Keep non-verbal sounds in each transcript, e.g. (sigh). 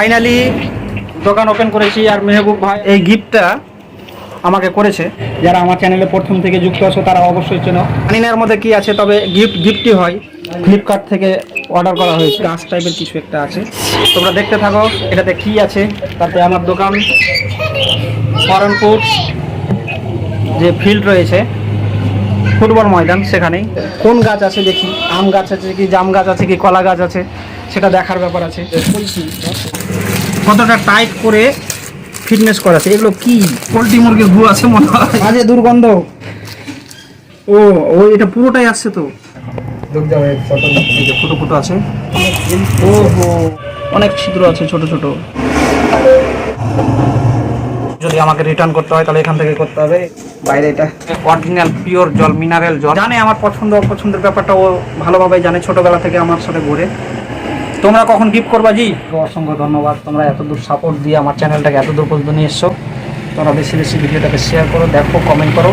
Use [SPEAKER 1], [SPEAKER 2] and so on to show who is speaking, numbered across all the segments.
[SPEAKER 1] Finally দোকান open করেছি আর মেহবুব ভাই এই গিফটটা আমাকে করেছে। যারা আমার চ্যানেলে প্রথম থেকে যুক্ত আছো, তারা অবশ্যই চেনো। এর মধ্যে কি আছে, তবে গিফট গিফটই হয়। ফ্লিপকার্ট থেকে অর্ডার করা হয়েছে। গাছ টাইপের কিছু একটা আছে। তোমরা দেখতে থাকো, এটাতে কি আছে। তাতে আমার দোকান ফরেনপুর যে ফিল্ড রয়েছে, ফুটবল ময়দান সেখানেই। কোন গাছ আছে দেখি? আম গাছ আছে কি, জাম গাছ আছে কি, কলা গাছ আছে, সেটা দেখার ব্যাপার আছে। কতটা টাইট করে ফিটনেস করা আছে এগুলো কি? পোলট্রি মুরগির গু আছে মনে হয়। মাঝে দুর্গন্ধ। ও ও এটা পুরোটাই আসছে তো? ফুটো ফুটো আছে। ও হো অনেক ছিদ্র আছে ছোট ছোট। যদি আমাকে রিটার্ন করতে হয় তাহলে এখান থেকে করতে হবে। বাইরে এটা। অরিজিনাল পিওর জল মিনারেল জল। জানে আমার পছন্দ অপছন্দের ব্যাপারটা ও ভালোভাবে জানে। ছোটবেলা থেকে আমার সাথে ঘুরে। তোমরা কখন গিফট করবা জি? অসংখ্য ধন্যবাদ। তোমরা এত দূর সাপোর্ট দিয়ে আমার চ্যানেলটাকে এত দূর পর্যন্ত নিয়ে এসছো। তোমরা বেশি বেশি ভিডিওটাকে শেয়ার করো, দেখো কমেন্ট করো।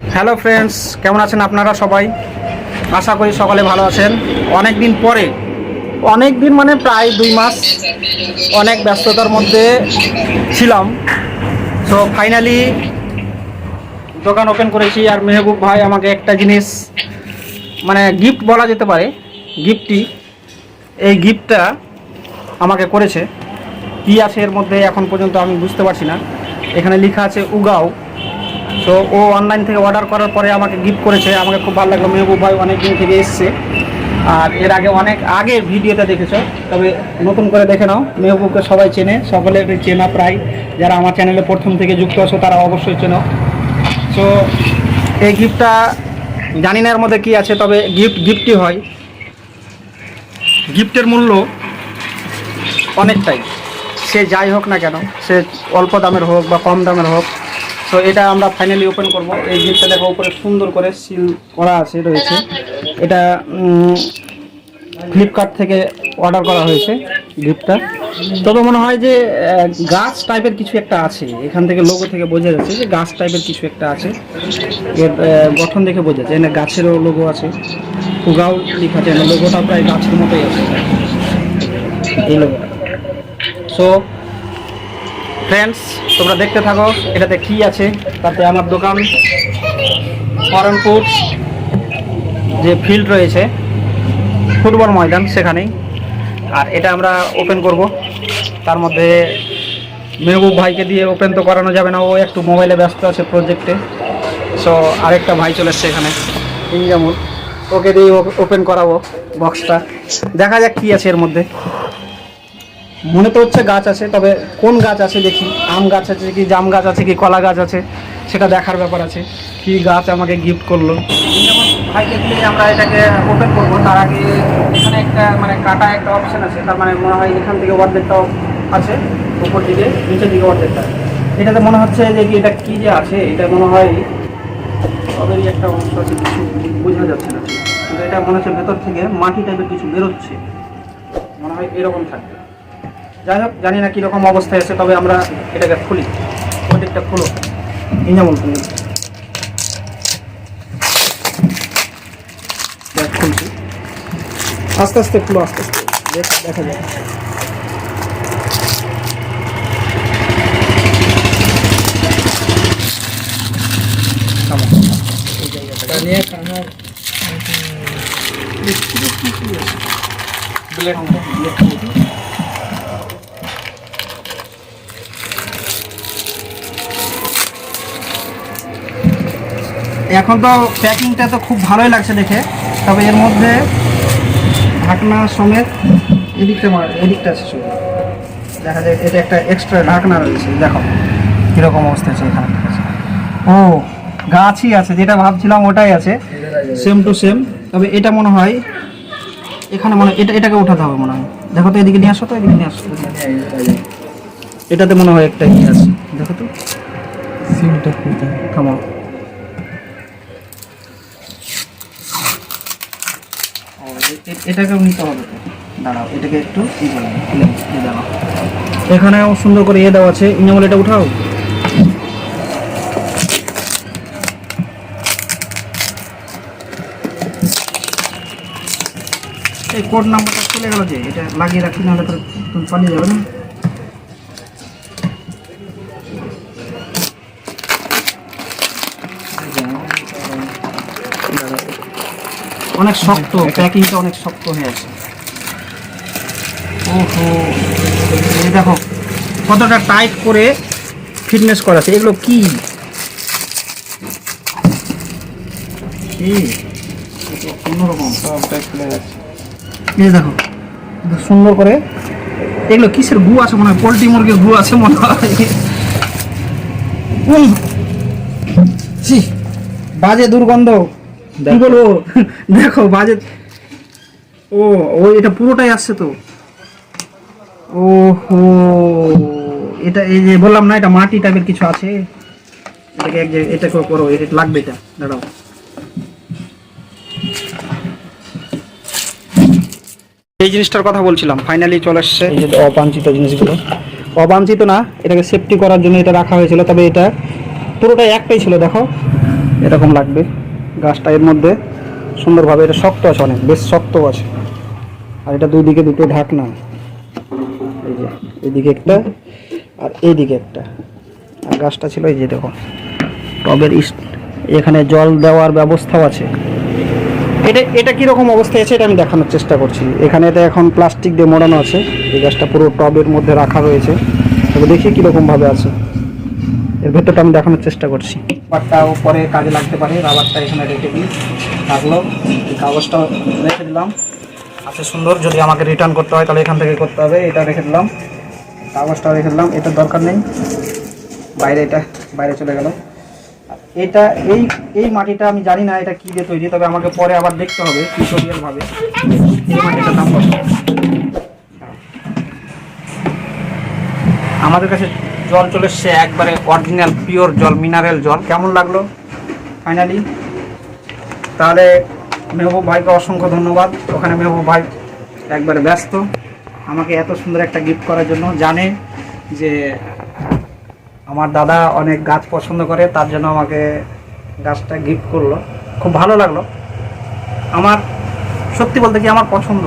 [SPEAKER 1] হ্যালো ফ্রেন্ডস কেমন আছেন আপনারা সবাই? আশা করি সকালে ভালো আছেন। অনেক দিন পরে অনেক দিন মানে প্রায় দুই মাস অনেক ব্যস্ততার মধ্যে ছিলাম। তো ফাইনালি দোকান ওপেন করেছি আর মেহবুব ভাই আমাকে একটা জিনিস মানে গিফট বলা যেতে পারে গিফটটি এই গিফটটা আমাকে করেছে। কী আছে এর মধ্যে এখন পর্যন্ত আমি বুঝতে পারছি না। এখানে লেখা আছে উগাও। তো ও অনলাইন থেকে অর্ডার করার পরে আমাকে গিফট করেছে। আমাকে খুব ভালো লাগল। মেহবুব ভাই অনেক দিন থেকে এসছে। আর এর আগে অনেক আগে ভিডিওটা দেখেছ, তবে নতুন করে দেখে নাও। মেহবুবকে সবাই চেনে, সকলে চেনা প্রায়। যারা আমার চ্যানেলে প্রথম থেকে যুক্ত আছো, তারা অবশ্যই চেনো। তো এই গিফটটা জানি না এর মধ্যে কী আছে, তবে গিফট গিফটই হয়। গিফটের মূল্য অনেকটাই। সে যাই হোক না কেন, সে অল্প দামের হোক বা কম দামের হোক তো এটা আমরা ফাইনালি ওপেন করব। এই গিফটটা দেখো, উপরে সুন্দর করে সিল করা আছে, রয়েছে। এটা ফ্লিপকার্ট থেকে অর্ডার করা হয়েছে গিফটটা তবে মনে হয় যে গাছ টাইপের কিছু একটা আছে। এখান থেকে লোগো থেকে বোঝা যাচ্ছে যে গাছ টাইপের কিছু একটা আছে। এর গঠন দেখে বোঝা যায়। এখানে গাছেরও লোগো আছে। উগাও লেখা আছে। লোগোটা প্রায় গাছের মতোই আছে। এই লোগোটা সো ফ্রেন্ডস তোমরা দেখতে থাকো, এটাতে কি আছে? তাতে আমার দোকান ফরেনপুর যে ফিল্ড রয়েছে ফুটবল ময়দান সেখানেই। আর এটা আমরা ওপেন করব। তার মধ্যে মেহবুব ভাইকে দিয়ে ওপেন তো করানো যাবে না, ও একটু মোবাইলে ব্যস্ত আছে প্রজেক্টে সো আরেকটা ভাই চলে এসছে এখানে, ইনজামুল। ওকে দিয়ে ওপেন করাবো বক্সটা দেখা যাক কি আছে এর মধ্যে। মনে তো হচ্ছে গাছ আছে, তবে কোন গাছ আছে দেখি? আম গাছ আছে কি, জাম গাছ আছে কি, কলা গাছ আছে, সেটা দেখার ব্যাপার আছে। কি গাছ আমাকে গিফট করল? যেমন ভাইকে দিয়ে আমরা এটাকে ওপেন করব, তার আগে এখানে একটা মানে কাটা একটা অপশন আছে, তার মানে মনে হয় এখান থেকে অর্ধেকটাও আছে, উপর দিকে, নিচের দিকে অর্ধেকটা। এটাতে মনে হচ্ছে যে কি, এটা কি যে আছে, এটা মনে হয় সবেরই একটা অংশ আছে, কিছু বোঝা যাচ্ছে না। কিন্তু এটা মনে হচ্ছে ভেতর থেকে মাটি টাইপের কিছু বেরোচ্ছে। মনে হয় এরকম থাকবে। যাই হোক জানি না কীরকম অবস্থায় আছে তবে আমরা এটাকে খুলি। প্রত্যেকটা খুলো। তুমি দেখ খুলছি। আস্তে আস্তে খুলো আস্তে আস্তে। দেখ দেখা যায়। ব্লেড ব্লেড এখন তো প্যাকিংটা তো খুব ভালোই লাগছে দেখে। তবে এর মধ্যে ঢাকনা সমেত এদিকটা মার এদিকটা আছে শুধু দেখা যায় এটা একটা এক্সট্রা ঢাকনা রয়েছে দেখো। কীরকম অবস্থা আছে এখানে। ও গাছই আছে যেটা ভাবছিলাম ওটাই আছে। সেম টু সেম তবে এটা মনে হয় এখানে মনে হয় এটা এটাকে উঠাতে হবে মনে হয়। দেখো তো এদিকে নিয়ে আসো তো এদিকে নিয়ে আসো। এটাতে মনে হয় একটা ইয়ে আছে। দেখো তো। সিমটা খুলতে এটাকেও নিতে হবে। দাঁড়াও, এটাকে একটু এখানে আমার দাঁড়াও এখানে সুন্দর করে ইয়ে দেওয়া আছে ইনামল এটা উঠাও। এই কোড নাম্বারটা চলে গেল যে, এটা লাগিয়ে রাখি নাহলে তো পালিয়ে যাবে না। অনেক শক্ত প্যাকিংটা অনেক শক্ত হয়ে আছে। ওহো এই দেখো কতটা টাইট করে ফিটনেস করা আছে। এগুলো কি? অন্যরকম এই দেখো সুন্দর করে এগুলো কিসের গু আছে মনে হয়? পোলট্রি মুরগির গু আছে মনে হয়। বাজে দুর্গন্ধ। কি। বলব? (laughs) দেখো, বাজে। ও ও, এটা পুরোটাই আসছে তো। ও হো এটা এই যে বললাম না, এটা মাটি টাইপের কিছু আছে। এটাকে এক এটা করো এটা লাগবে এটা। দাঁড়াও। এই জিনিসটার কথা বলছিলাম ফাইনালি চলে আসছে। এই যে অবাঞ্ছিত জিনিসগুলো। অবাঞ্ছিত না, এটাকে সেফটি করার জন্য এটা রাখা হয়েছিল, তবে এটা পুরোটাই একটাই ছিল, দেখো। এরকম লাগবে। গাছটা এর মধ্যে সুন্দরভাবে এটা শক্ত আছে অনেক, বেশ শক্ত আছে। আর এটা দুই দিকে দুটো ঢাকনা। এই যে, এদিকে একটা আর এইদিকে একটা। আর গাছটা ছিল এই যে দেখো, টবের এখানে জল দেওয়ার ব্যবস্থাও আছে। এটা এটা কীরকম অবস্থায় আছে এটা আমি দেখানোর চেষ্টা করছি। এখানে এটা এখন প্লাস্টিক দিয়ে মোড়ানো আছে। এই গাছটা পুরো টবের মধ্যে রাখা রয়েছে। তবে দেখি কীরকমভাবে আছে। এর ভেতরটা আমি দেখানোর চেষ্টা করছি। রাবারটাও পরে কাজে লাগতে পারে, রাবারটা এখানে রেখে দিই। এই কাগজটা রেখে দিলাম। আছে সুন্দর, যদি আমাকে রিটার্ন করতে হয় তাহলে এখান থেকে করতে হবে, এটা রেখে দিলাম। কাগজটাও রেখে দিলাম এটা দরকার নেই। বাইরে এটা, বাইরে চলে গেল। এটা, এই এই মাটিটা আমি জানি না এটা কী দিয়ে তৈরি, তবে আমাকে পরে আবার দেখতে হবে টিউটোরিয়াল ভাবে। এই মাটিটার দাম কত? আমাদের কাছে জল চলে এসছে, একবারে অরিজিনাল পিওর জল মিনারেল জল। কেমন লাগল? ফাইনালি তাহলে মেহবুব ভাইকে অসংখ্য ধন্যবাদ। ওখানে মেহবুব ভাই একবারে ব্যস্ত। আমাকে এত সুন্দর একটা গিফট করার জন্য জানে যে আমার দাদা অনেক গাছ পছন্দ করে, তার জন্য আমাকে গাছটা গিফট করল। খুব ভালো লাগল। আমার, সত্যি বলতে কি আমার পছন্দ?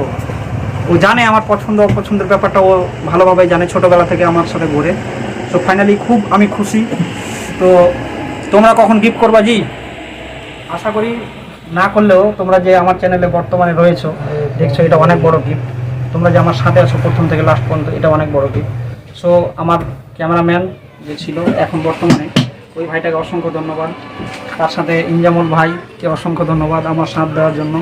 [SPEAKER 1] ও জানে আমার পছন্দ, অপছন্দের ব্যাপারটা ও ভালোভাবে জানে ছোটোবেলা থেকে আমার সাথে ঘুরে। তো ফাইনালি খুব আমি খুশি। তো তোমরা কখন গিফট করবা জি? আশা করি না করলেও তোমরা যে আমার চ্যানেলে বর্তমানে রয়েছো, দেখছ এটা অনেক বড় গিফট তোমরা যে আমার সাথে আছো প্রথম থেকে লাস্ট পর্যন্ত, এটা অনেক বড় গিফট সো আমার ক্যামেরাম্যান যে ছিল এখন বর্তমানে, ওই ভাইটাকে অসংখ্য ধন্যবাদ। তার সাথে ইনজামুল ভাইকে অসংখ্য ধন্যবাদ আমার সাথ দেওয়ার জন্য।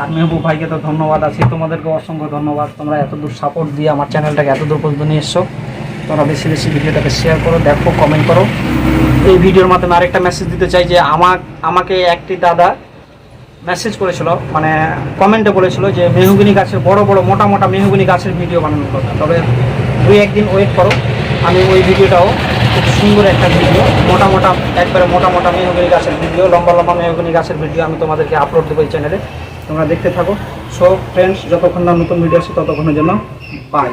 [SPEAKER 1] আর মেহবুব ভাইকে তো ধন্যবাদ আছে। তোমাদেরকে অসংখ্য ধন্যবাদ। তোমরা এত দূর সাপোর্ট দিয়ে আমার চ্যানেলটাকে এত দূর পর্যন্ত নিয়ে এসছো। তোমরা বেশি বেশি ভিডিওটাকে শেয়ার করো, দেখো কমেন্ট করো। এই ভিডিওর মাধ্যমে আরেকটা মেসেজ দিতে চাই যে আমার, আমাকে একটি দাদা মেসেজ করেছিল মানে কমেন্টে বলেছিল যে মেহগুনি গাছের বড় বড় মোটা মোটা মেহগুনি গাছের ভিডিও বানানোর কথা। তবে দুই একদিন ওয়েট করো, আমি ওই ভিডিওটাও খুব সুন্দর একটা ভিডিও মোটা মোটা, একবারে মোটা মোটা মেহগুনি গাছের ভিডিও লম্বা লম্বা মেহগুনি গাছের ভিডিও আমি তোমাদেরকে আপলোড দেবো এই চ্যানেলে তোমরা দেখতে থাকো। সো ফ্রেন্ডস যতক্ষণ না নতুন ভিডিও আসে ততক্ষণের জন্য বাই